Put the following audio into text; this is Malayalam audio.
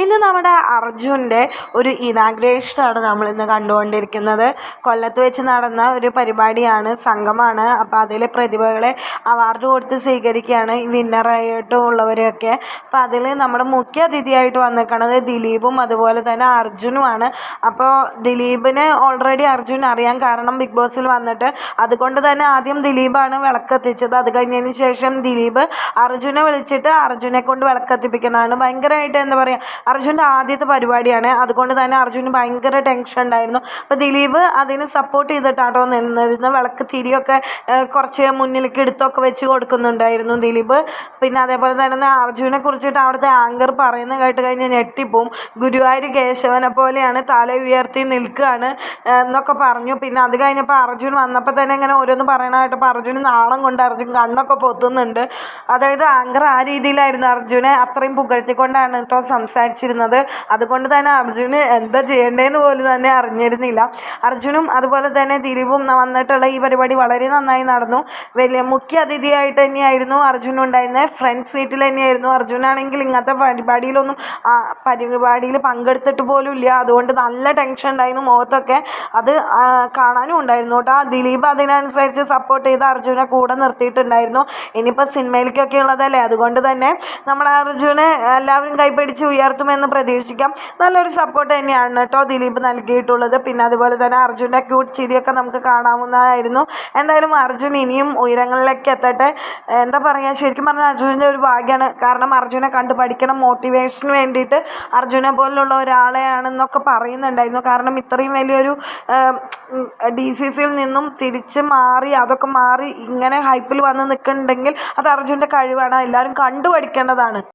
ഇന്ന് നമ്മുടെ അർജുന്റെ ഒരു ഇനാഗ്രേഷനാണ് നമ്മളിന്ന് കണ്ടുകൊണ്ടിരിക്കുന്നത്. കൊല്ലത്ത് വെച്ച് നടന്ന ഒരു പരിപാടിയാണ് സംഘമാണ്. അപ്പോൾ അതിലെ പ്രതിഭകളെ അവാർഡ് കൊടുത്ത് സ്വീകരിക്കുകയാണ് വിന്നറായിട്ടും ഉള്ളവരെയൊക്കെ. അപ്പോൾ അതിൽ നമ്മുടെ മുഖ്യ അതിഥിയായിട്ട് വന്നിരിക്കുന്നത് ദിലീപും അതുപോലെ തന്നെ അർജുനുമാണ്. അപ്പോൾ ദിലീപിന് ഓൾറെഡി അർജുൻ അറിയാൻ കാരണം ബിഗ് ബോസിൽ വന്നിട്ട് അതുകൊണ്ട് തന്നെ ആദ്യം ദിലീപാണ് വിളക്കെത്തിച്ചത്. അത് കഴിഞ്ഞതിന് ശേഷം ദിലീപ് അർജുനെ വിളിച്ചിട്ട് അർജുനെ കൊണ്ട് വിളക്കെത്തിപ്പിക്കുന്നതാണ്. ഭയങ്കരമായിട്ട് എന്താ പറയുക അർജുന്റെ ആദ്യത്തെ പരിപാടിയാണ്. അതുകൊണ്ട് തന്നെ അർജുന് ഭയങ്കര ടെൻഷൻ ഉണ്ടായിരുന്നു. അപ്പോൾ ദിലീപ് അതിന് സപ്പോർട്ട് ചെയ്തിട്ടാട്ടോ നിന്നിരുന്നു വിളക്ക് തിരിയൊക്കെ കുറച്ച് മുന്നിലേക്ക് എടുത്തൊക്കെ വെച്ച് കൊടുക്കുന്നുണ്ടായിരുന്നു ദിലീപ്. പിന്നെ അതേപോലെ തന്നെ അർജുനെ കുറിച്ചിട്ട് അവിടുത്തെ ആങ്കർ പറയുന്നത് കേട്ട് കഴിഞ്ഞാൽ ഞെട്ടിപ്പോവും. ഗുരുവായൂർ കേശവനെ പോലെയാണ് തല ഉയർത്തി നിൽക്കുകയാണ് എന്നൊക്കെ പറഞ്ഞു. പിന്നെ അത് കഴിഞ്ഞപ്പോൾ അർജുൻ വന്നപ്പോൾ തന്നെ ഇങ്ങനെ ഓരോന്ന് പറയണ കേട്ടപ്പോൾ അർജുന് നാണം കൊണ്ട് അർജുൻ കണ്ണൊക്കെ പൊത്തുന്നുണ്ട്. അതായത് ആങ്കർ ആ രീതിയിലായിരുന്നു അർജുനെ അത്രയും പുകഴ്ത്തിക്കൊണ്ടാണ് കേട്ടോ സംസാരിച്ചത്. സംസാരിച്ചിരുന്നത് അതുകൊണ്ട് തന്നെ അർജുന് എന്താ ചെയ്യേണ്ടതെന്ന് പോലും തന്നെ അറിഞ്ഞിരുന്നില്ല. അർജുനും അതുപോലെ തന്നെ ദിലീപും വന്നിട്ടുള്ള ഈ പരിപാടി വളരെ നന്നായി നടന്നു. വലിയ മുഖ്യ അതിഥിയായിട്ട് തന്നെയായിരുന്നു അർജുൻ ഉണ്ടായിരുന്നത്. ഫ്രണ്ട് സീറ്റിൽ തന്നെയായിരുന്നു അർജുനാണെങ്കിൽ ഇങ്ങനത്തെ പരിപാടിയിലൊന്നും പരിപാടിയിൽ പങ്കെടുത്തിട്ട് പോലും ഇല്ല. അതുകൊണ്ട് നല്ല ടെൻഷൻ ഉണ്ടായിരുന്നു മുഖത്തൊക്കെ. അത് കാണാനും ഉണ്ടായിരുന്നു കേട്ടോ. ദിലീപ് അതിനനുസരിച്ച് സപ്പോർട്ട് ചെയ്ത് അർജുനെ കൂടെ നിർത്തിയിട്ടുണ്ടായിരുന്നു. ഇനിയിപ്പോൾ സിനിമയിലേക്കൊക്കെ ഉള്ളതല്ലേ? അതുകൊണ്ട് തന്നെ നമ്മുടെ അർജുനെ എല്ലാവരും കൈപ്പിടിച്ച് ഉയർത്തും. നടത്തുമെന്ന് പ്രതീക്ഷിക്കാം. നല്ലൊരു സപ്പോർട്ട് തന്നെയാണ് കേട്ടോ ദിലീപ് നൽകിയിട്ടുള്ളത്. പിന്നെ അതുപോലെ തന്നെ അർജുന്റെ ക്യൂട്ട് ചിരിയൊക്കെ നമുക്ക് കാണാവുന്നതായിരുന്നു. എന്തായാലും അർജുൻ ഇനിയും ഉയരങ്ങളിലേക്ക് എത്തട്ടെ. എന്താ പറയുക ശരിക്കും പറഞ്ഞാൽ അർജുന്റെ ഒരു ഭാഗ്യമാണ് കാരണം അർജുനെ കണ്ട് പഠിക്കണം മോട്ടിവേഷന് വേണ്ടിയിട്ട് അർജുനെ പോലുള്ള ഒരാളെയാണെന്നൊക്കെ പറയുന്നുണ്ടായിരുന്നു. കാരണം ഇത്രയും വലിയൊരു ഡി സി സിയിൽ നിന്നും തിരിച്ച് മാറി അതൊക്കെ മാറി ഇങ്ങനെ ഹൈപ്പിൽ വന്ന് നിൽക്കുന്നുണ്ടെങ്കിൽ അത് അർജുന്റെ കഴിവാണ്. എല്ലാവരും കണ്ടു പഠിക്കേണ്ടതാണ്